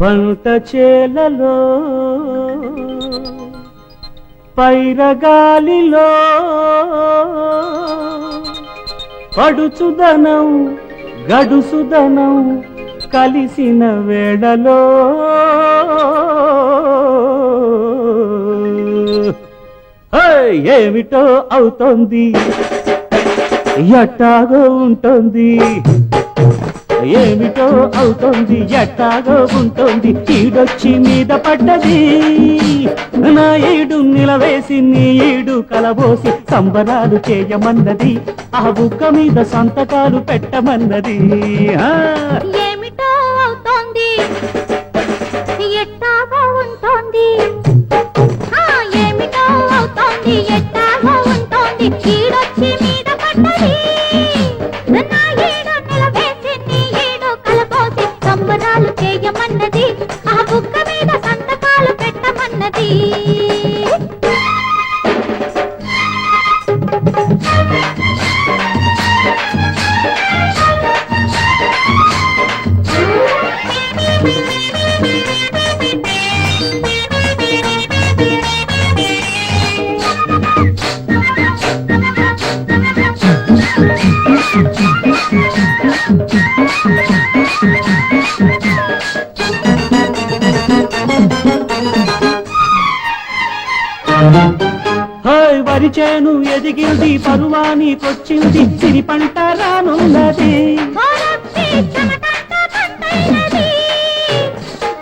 పంట చేలలో పైరగాలిలో పడుచుదనం గడుసుదనం కలిసిన వేడలో. ఏమిటో అవుతోంది? ఎట్టాగో ఉంటుంది? ఏమిటో అవుతోంది ఎట్టాగో ఉంటుంది ఈడొచ్చి మీద పడ్డది. నా ఈడు నిలవేసి నీ ఈడు కలబోసి సంబరాలు చేయమన్నది ఆ బుక్క మీద సంతకాలు పెట్టమన్నది.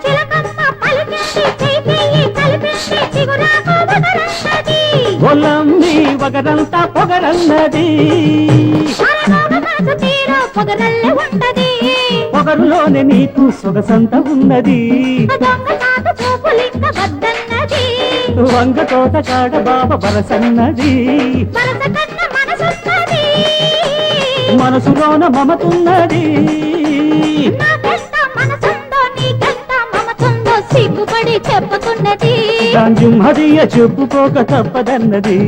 చిలకమ్మ పలికింది, చెయ్యి చెయ్యి కలిపింది, చిగురాకు వదలన్నది. ఒలంది వగరంతా పొగరన్నది పొగరల్లే ఉంటది. పొగరులోనే నీకు సొగసంత ఉన్నది. వంగ తోట కాడ బాబ మనసున్నది. మనసులోన మమతున్నది. సిగ్గుపడి చెప్పుతున్నది. దాంజుమదియ చెప్పుకోక తప్పదన్నది.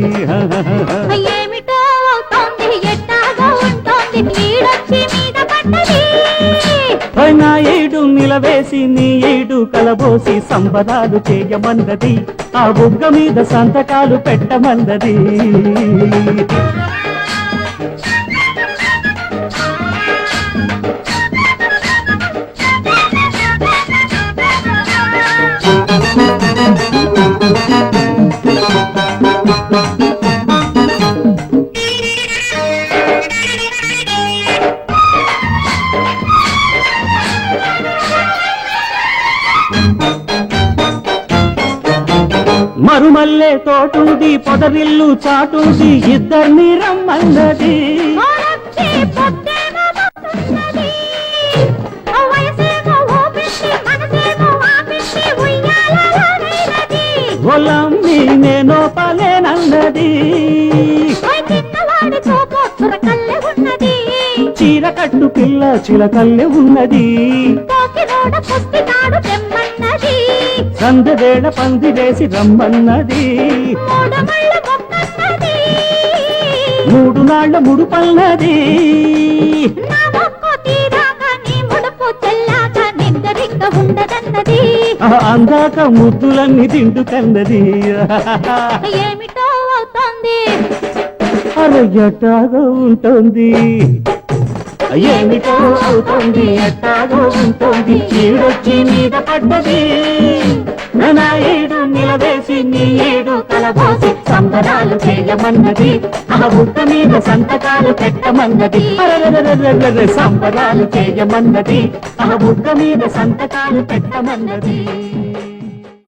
చేసి నీ ఏడు కలబోసి సంబరాలు చేయమన్నది ఆ బుగ్గ మీద సంతకాలు పెట్టమన్నది మరుమల్లే తోటుంది పొదరిల్లు చాటుంది ఇద్దరిని రమ్మన్నది. ఒలమ్మి నేను పలేనన్నది. చీర కట్టు పిల్ల చిలకల్లె ఉన్నది నీ ముడుపు చెల్లాక నిద్దరింక ఉండదన్నది. ఆ అందాక ముద్దులన్నీ ఏమిటో అవుతోంది? అరయ్యటాగా ఉంటుంది. ఏమిటో అవుతుంది? ఎట్టాగో ఉంటుంది. ఈడొచ్చి మీద పడ్డది. నా ఏడు నిలవేసి నీ ఏడు కలబోసి సంబరాలు చేయమన్నది. ఆ బుట్ట మీద సంతకాలు పెట్టమన్నది. సంబరాలు చేయమన్నది. ఆ బుట్ట మీద సంతకాలు పెట్టమన్నది.